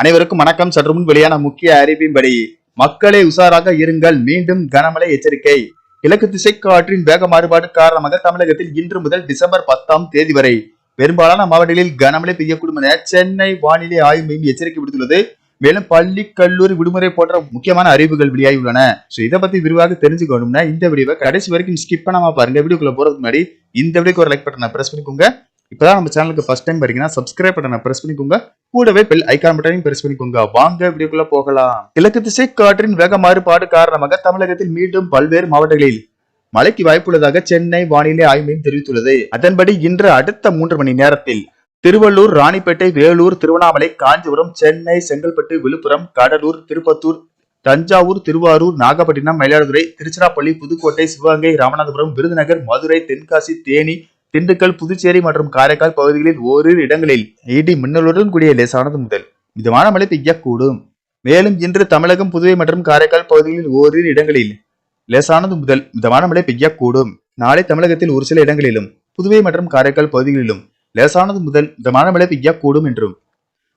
அனைவருக்கும் வணக்கம். சற்று முன் வெளியான முக்கிய அறிவிப்பின்படி மக்களே உஷாராக இருங்கள். மீண்டும் கனமழை எச்சரிக்கை. கிழக்கு திசை காற்றின் வேக மாறுபாடு காரணமாக தமிழகத்தில் இன்று முதல் டிசம்பர் பத்தாம் தேதி வரை பெரும்பாலான மாவட்டங்களில் கனமழை பெய்யக்கூடும் என சென்னை வானிலை ஆய்வு மையம் எச்சரிக்கை விடுத்துள்ளது. மேலும் பள்ளி கல்லூரி விடுமுறை போன்ற முக்கியமான அறிவுகள் வெளியாகி உள்ளன இதை பத்தி விரிவாக தெரிஞ்சுக்கணும்னா இந்த வீடியோவை கடைசி வரைக்கும் ஸ்கிப் பண்ணாம பாருங்க. வீடியோக்குள்ள போறதுக்கு முன்னாடி இந்த வீடியோக்கு ஒரு லைக் பட்டனை பிரஸ் பண்ணிக்கோங்க. இப்பதான் நம்ம சேனலுக்கு ஃபர்ஸ்ட் டைம் வரீங்கன்னா சப்ஸ்கிரைப் பட்டனை பிரஸ் பண்ணிக்கோங்க. கூடவே பெல் ஐக்கான் பட்டனையும் பிரஸ் பண்ணிக்கோங்க. வாங்க வீடியோக்குள்ள போகலாம். கிழக்கு திசை காற்றின் வேக மாறுபாடு காரணமாக தமிழகத்தில் மீண்டும் பல்வேறு மாவட்டங்களில் மழைக்கு வாய்ப்புள்ளதாக சென்னை வானிலை ஆய்வு மையம் தெரிவித்துள்ளது. அதன்படி இன்று அடுத்த மூன்று மணி நேரத்தில் திருவள்ளூர் ராணிப்பேட்டை வேலூர் திருவண்ணாமலை காஞ்சிபுரம் சென்னை செங்கல்பட்டு விழுப்புரம் கடலூர் திருப்பத்தூர் தஞ்சாவூர் திருவாரூர் நாகப்பட்டினம் மயிலாடுதுறை திருச்சிராப்பள்ளி புதுக்கோட்டை சிவகங்கை ராமநாதபுரம் விருதுநகர் மதுரை தென்காசி தேனி திண்டுக்கல் புதுச்சேரி மற்றும் காரைக்கால் பகுதிகளில் ஓரிரு இடங்களில் இடி மின்னலுடன் கூடிய லேசானது முதல். மிதமான மழை பெய்யக்கூடும். மேலும் இன்று தமிழகம் புதுவை மற்றும் காரைக்கால் பகுதிகளில் ஓரிரு இடங்களில் லேசானது முதல் மிதமான மழை பெய்யக்கூடும். நாளை தமிழகத்தில் ஒரு சில இடங்களிலும் புதுவை மற்றும் காரைக்கால் பகுதிகளிலும் லேசானது முதல் மிதமான மழை பெய்யக்கூடும் என்றும்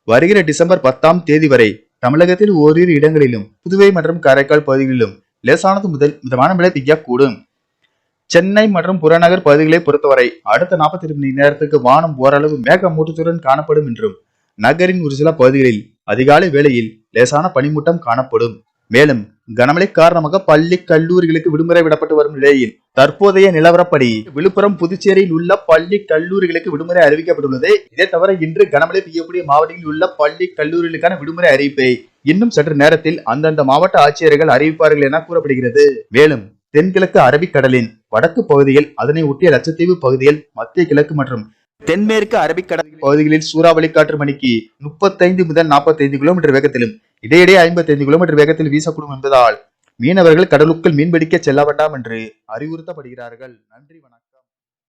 வருகிற டிசம்பர் பத்தாம் தேதி வரை தமிழகத்தில் ஓரிரு இடங்களிலும் புதுவை மற்றும் காரைக்கால் பகுதிகளிலும் லேசானது முதல் மிதமான மழை பெய்யக்கூடும். சென்னை மற்றும் புறநகர் பகுதிகளை பொறுத்தவரை அடுத்த நாற்பத்தி மணி நேரத்துக்கு வானம் ஓரளவு மேகமூட்டத்துடன் காணப்படும் என்றும் நகரின் ஒரு சில பகுதிகளில் அதிகாலை வேளையில் லேசான பனிமூட்டம் காணப்படும். மேலும் கனமழை காரணமாக பள்ளி கல்லூரிகளுக்கு விடுமுறை விடப்பட்டு வரும் நிலையில் தற்போதைய நிலவரப்படி விழுப்புரம் புதுச்சேரியில் உள்ள பள்ளி கல்லூரிகளுக்கு விடுமுறை அறிவிக்கப்பட்டுள்ளது. இதை தவிர இன்று கனமழை பெய்யக்கூடிய மாவட்டங்களில் உள்ள பள்ளி கல்லூரிகளுக்கான விடுமுறை அறிவிப்பை இன்னும் சற்று நேரத்தில் அந்தந்த மாவட்ட ஆட்சியர்கள் அறிவிப்பார்கள் என கூறப்படுகிறது. மேலும் தென்கிழக்கு அரபிக்கடலின் வடக்கு பகுதியில் அதனை ஒட்டிய லட்சத்தீவு பகுதியில் மத்திய கிழக்கு மற்றும் தென்மேற்கு அரபிக்கடல் பகுதிகளில் சூறாவளி காற்று மணிக்கு முப்பத்தைந்து முதல் நாற்பத்தைந்து கிலோமீட்டர் வேகத்திலும் இடையிடையே ஐம்பத்தைந்து கிலோமீட்டர் வேகத்தில் வீசக்கூடும் என்பதால் மீனவர்கள் கடலுக்குள் மீன்பிடிக்க செல்ல வேண்டாம் என்று அறிவுறுத்தப்படுகிறார்கள். நன்றி வணக்கம்.